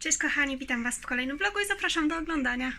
Cześć kochani, witam Was w kolejnym vlogu i zapraszam do oglądania.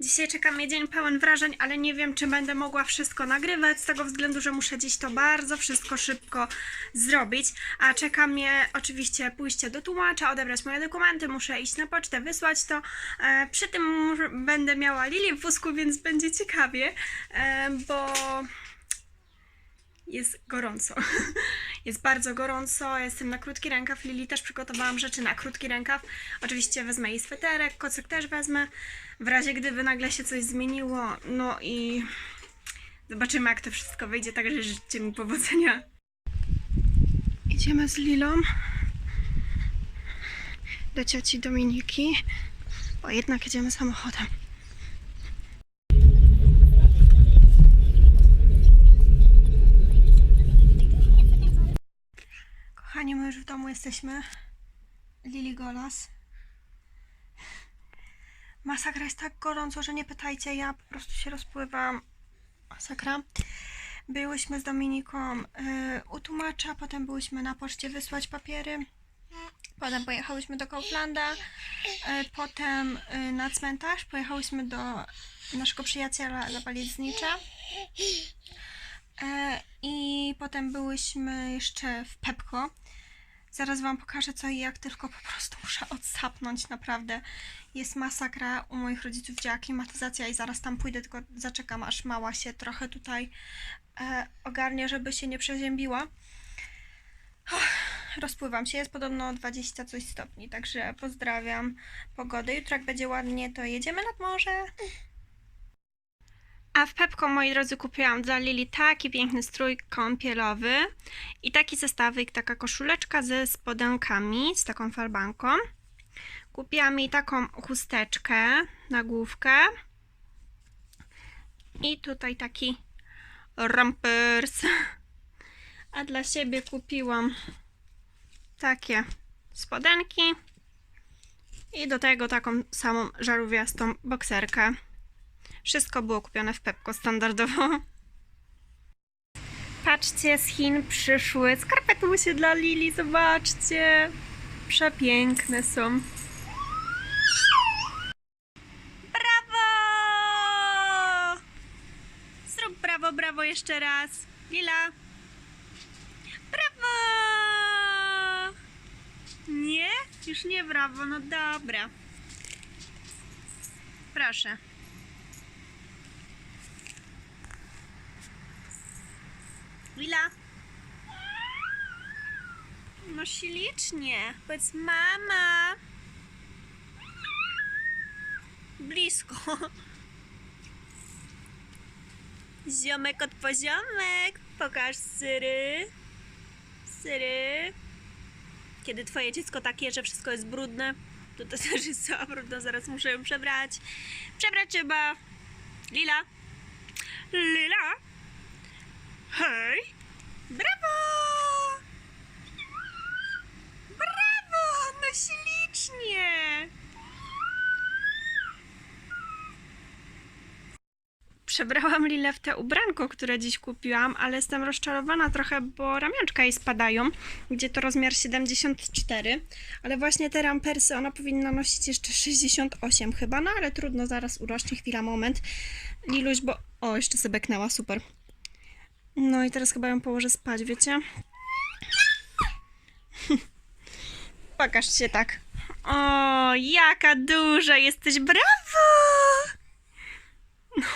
Dzisiaj czeka mnie dzień pełen wrażeń, ale nie wiem, czy będę mogła wszystko nagrywać, z tego względu, że muszę dziś to bardzo wszystko szybko zrobić. A czeka mnie oczywiście pójście do tłumacza, odebrać moje dokumenty, muszę iść na pocztę, wysłać to. E, przy tym będę miała Lilię w wózku, więc będzie ciekawie, e, bo jest gorąco. Jest bardzo gorąco, jestem na krótki rękaw. Lili też przygotowałam rzeczy na krótki rękaw. Oczywiście wezmę jej sweterek, kocyk też wezmę. W razie gdyby nagle się coś zmieniło. No i zobaczymy jak to wszystko wyjdzie, także życzcie mi powodzenia. Idziemy z Lilą do cioci Dominiki, bo jednak jedziemy samochodem. Jesteśmy. Lili Golas. Masakra jest tak gorąco, że nie pytajcie, ja po prostu się rozpływam. Masakra. Byłyśmy z Dominiką y, u tłumacza, potem byłyśmy na poczcie wysłać papiery. Potem pojechałyśmy do Kauflanda, y, potem y, na cmentarz, pojechałyśmy do naszego przyjaciela zapaliznicza. E, I potem byłyśmy jeszcze w Pepko. Zaraz Wam pokażę co i jak, tylko po prostu muszę odsapnąć, naprawdę. Jest masakra, u moich rodziców działa klimatyzacja i zaraz tam pójdę, tylko zaczekam aż mała się trochę tutaj e, ogarnie, żeby się nie przeziębiła. Uff, Rozpływam się, jest podobno 20 coś stopni, także pozdrawiam pogody. Jutro jak będzie ładnie, to jedziemy nad morze. A w Pepko, moi drodzy, kupiłam dla Lili taki piękny strój kąpielowy i taki zestawik, taka koszuleczka ze spodenkami, z taką falbanką. Kupiłam jej taką chusteczkę na główkę i tutaj taki rompers. A dla siebie kupiłam takie spodenki i do tego taką samą żarówiastą bokserkę. Wszystko było kupione w Pepko standardowo. Patrzcie, z Chin przyszły skarpetusie dla Lili, zobaczcie. Przepiękne są. Brawo! Zrób brawo, brawo jeszcze raz. Lila. Brawo! Nie? Już nie brawo, no dobra. Proszę. Lila. No ślicznie. Powiedz mama. Blisko. Ziomek od poziomek. Pokaż syry. Syry. Kiedy twoje dziecko takie, że wszystko jest brudne, to to też jest cała brudna. Zaraz muszę ją przebrać. Przebrać trzeba. Lila. Lila. Hej! Brawo! Brawo! No ślicznie! Przebrałam Lilę w te ubranko, które dziś kupiłam, ale jestem rozczarowana trochę, bo ramionczka jej spadają, gdzie to rozmiar 74, ale właśnie te rampersy ona powinna nosić jeszcze 68 chyba, no ale trudno, zaraz urośnie, chwila, moment. Liluś, bo... O, jeszcze sobie beknęła, super. No i teraz chyba ją położę spać, wiecie? Pokaż się tak. O, jaka duża jesteś, brawo!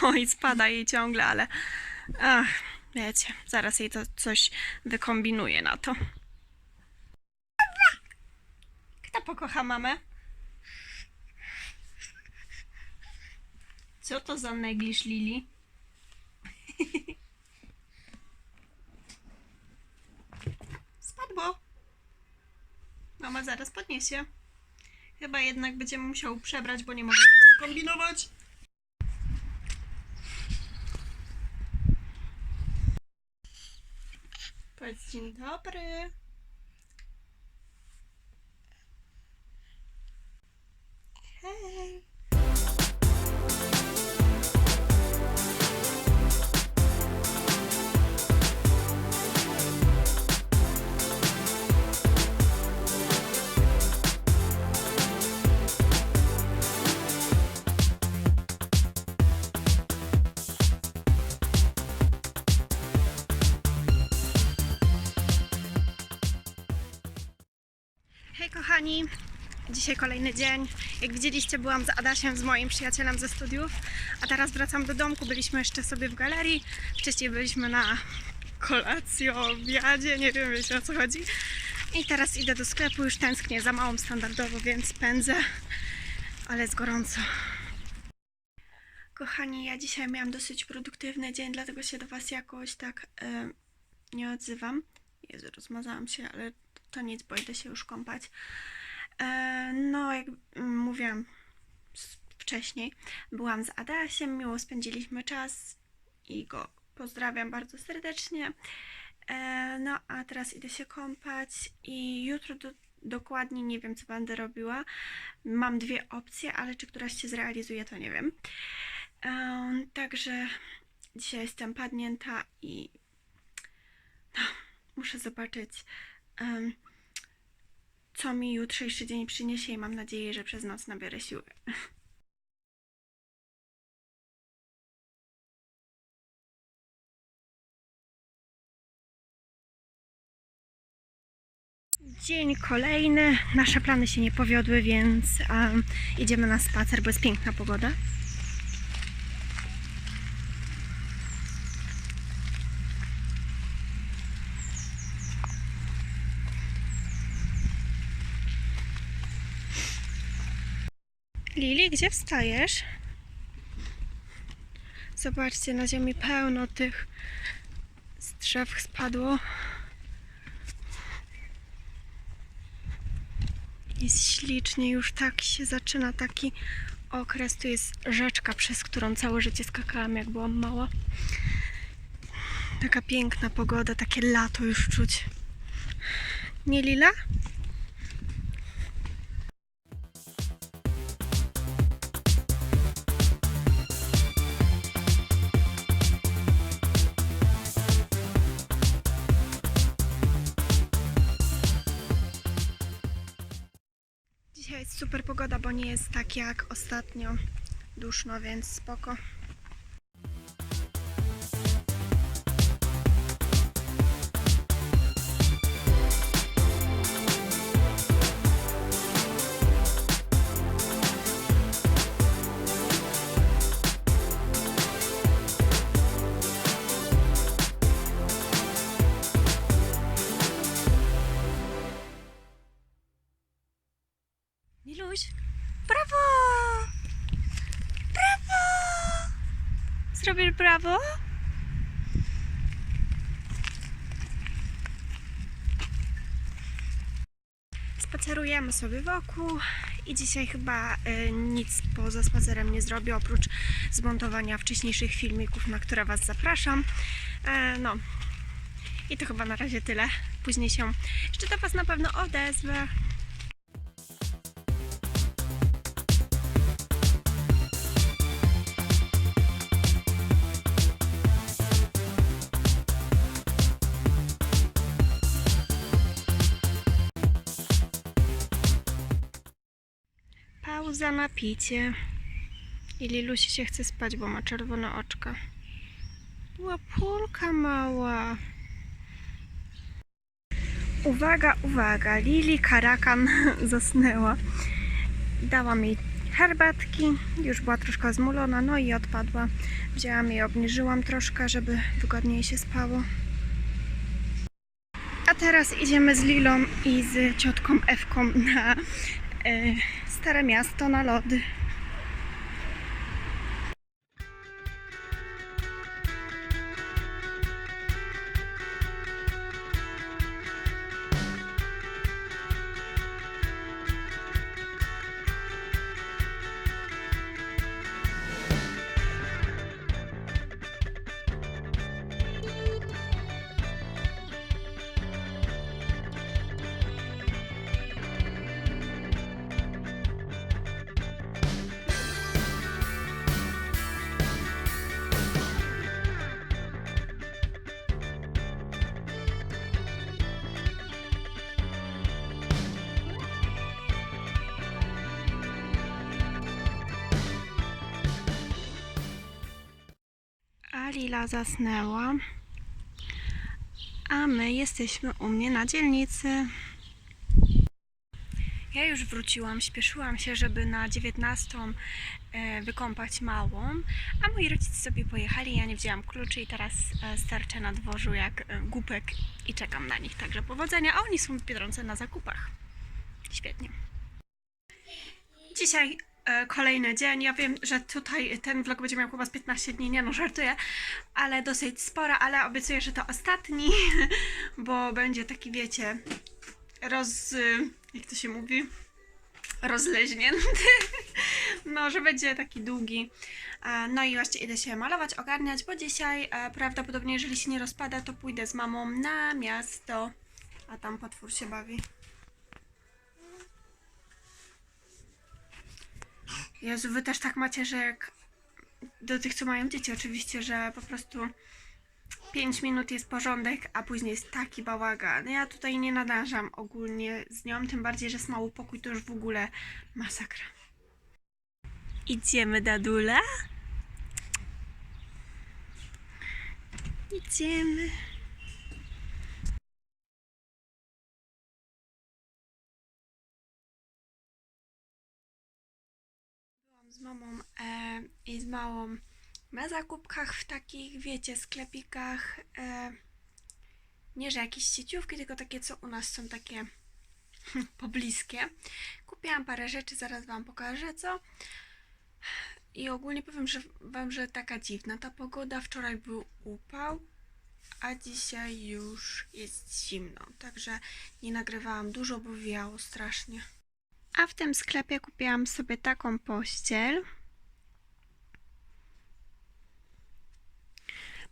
No i spada jej ciągle, ale ach, wiecie, zaraz jej to coś wykombinuje na to. Kto pokocha mamę? Co to za negliż, Lili? Spadło. Mama zaraz podniesie. Chyba jednak będziemy musiał przebrać, bo nie mogę nic wykombinować. Powiedz dzień dobry. Kochani, dzisiaj kolejny dzień. Jak widzieliście, byłam z Adasiem, z moim przyjacielem ze studiów, a teraz wracam do domku. Byliśmy jeszcze sobie w galerii, wcześniej byliśmy na kolacji, obiadzie, nie wiem wiecie o co chodzi. I teraz idę do sklepu, już tęsknię za małą standardowo, więc pędzę, ale jest gorąco. Kochani, ja dzisiaj miałam dosyć produktywny dzień, dlatego się do Was jakoś tak e, nie odzywam. Jezu, rozmazałam się, ale to nic, bo idę się już kąpać. E, no, jak mówiłam wcześniej, byłam z Adasiem, miło spędziliśmy czas i go pozdrawiam bardzo serdecznie. E, no, a teraz idę się kąpać i jutro do, dokładnie nie wiem, co będę robiła. Mam dwie opcje, ale czy któraś się zrealizuje, to nie wiem. Em, także dzisiaj jestem padnięta i no, muszę zobaczyć, co mi jutrzejszy dzień przyniesie i mam nadzieję, że przez noc nabiorę siły. Dzień kolejny. Nasze plany się nie powiodły, więc em, idziemy na spacer, bo jest piękna pogoda. Lili, gdzie wstajesz? Zobaczcie, na ziemi pełno tych z drzew spadło. Jest ślicznie, już tak się zaczyna taki okres. Tu jest rzeczka, przez którą całe życie skakałam, jak byłam mała. Taka piękna pogoda, takie lato już czuć. Nie Lila? Dzisiaj jest super pogoda, bo nie jest tak jak ostatnio duszno, więc spoko. Niluś, brawo! Brawo! Zrobisz brawo? Spacerujemy sobie wokół i dzisiaj chyba y, nic poza spacerem nie zrobię, oprócz zmontowania wcześniejszych filmików, na które Was zapraszam. E, no i to chyba na razie tyle. Później się jeszcze do Was na pewno odezwę. Pauza na picie. I Lilusi się chce spać, bo ma czerwone oczka. Łapulka mała. Uwaga, uwaga. Lili Karakan zasnęła. Dałam jej herbatki. Już była troszkę zmulona, no i odpadła. Wzięłam jej, obniżyłam troszkę, żeby wygodniej się spało. A teraz idziemy z Lilą i z ciotką Ewką na e, Stare Miasto na lody. Lila zasnęła. A my jesteśmy u mnie na dzielnicy. Ja już wróciłam, śpieszyłam się, żeby na 19 e, wykąpać małą, a moi rodzice sobie pojechali, ja nie wzięłam kluczy i teraz e, sterczę na dworzu jak e, głupek i czekam na nich. Także powodzenia, a oni są w Biedronce na zakupach. Świetnie. Dzisiaj kolejny dzień. Ja wiem, że tutaj ten vlog będzie miał chyba z 15 dni, nie no, żartuję, ale dosyć spora, ale obiecuję, że to ostatni, bo będzie taki, wiecie, roz... jak to się mówi? Rozleźnięty. No, że będzie taki długi. E, No i właśnie idę się malować, ogarniać, bo dzisiaj e, prawdopodobnie, jeżeli się nie rozpada, to pójdę z mamą na miasto, a tam potwór się bawi. Jezu, wy też tak macie, że jak do tych, co mają dzieci oczywiście, że po prostu 5 minut jest porządek, a później jest taki bałagan. Ja tutaj nie nadążam ogólnie z nią, tym bardziej, że jest mały pokój, to już w ogóle masakra. Idziemy, Dadula? Idziemy. Mamą e, i z małą na zakupkach w takich, wiecie, sklepikach. E, nie, że jakieś sieciówki, tylko takie, co u nas są takie pobliskie. Kupiłam parę rzeczy, zaraz Wam pokażę co. I ogólnie powiem że, Wam, że taka dziwna ta pogoda. Wczoraj był upał, a dzisiaj już jest zimno. Także nie nagrywałam dużo, bo wiało strasznie. A w tym sklepie kupiłam sobie taką pościel.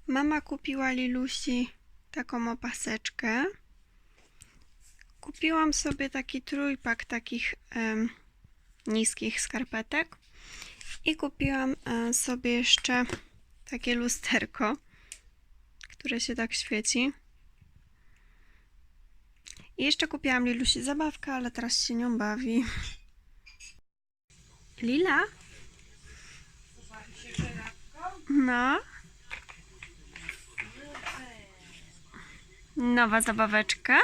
Mama kupiła Lilusi taką opaseczkę. Kupiłam sobie taki trójpak takich niskich skarpetek. I kupiłam e, sobie jeszcze takie lusterko, które się tak świeci. I jeszcze kupiłam Lilusi zabawkę, ale teraz się nią bawi. Lila? No. Nowa zabaweczka.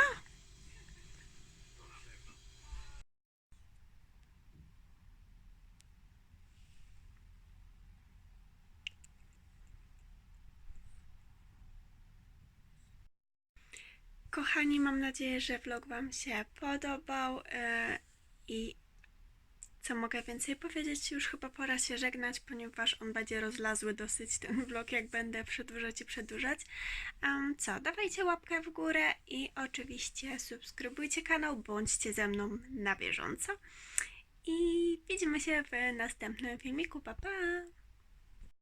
Kochani, mam nadzieję, że vlog Wam się podobał e, i co mogę więcej powiedzieć? Już chyba pora się żegnać, ponieważ on będzie rozlazły dosyć ten vlog, jak będę przedłużać i przedłużać. Um, co, dawajcie łapkę w górę i oczywiście subskrybujcie kanał, bądźcie ze mną na bieżąco. I widzimy się w następnym filmiku. Pa, pa!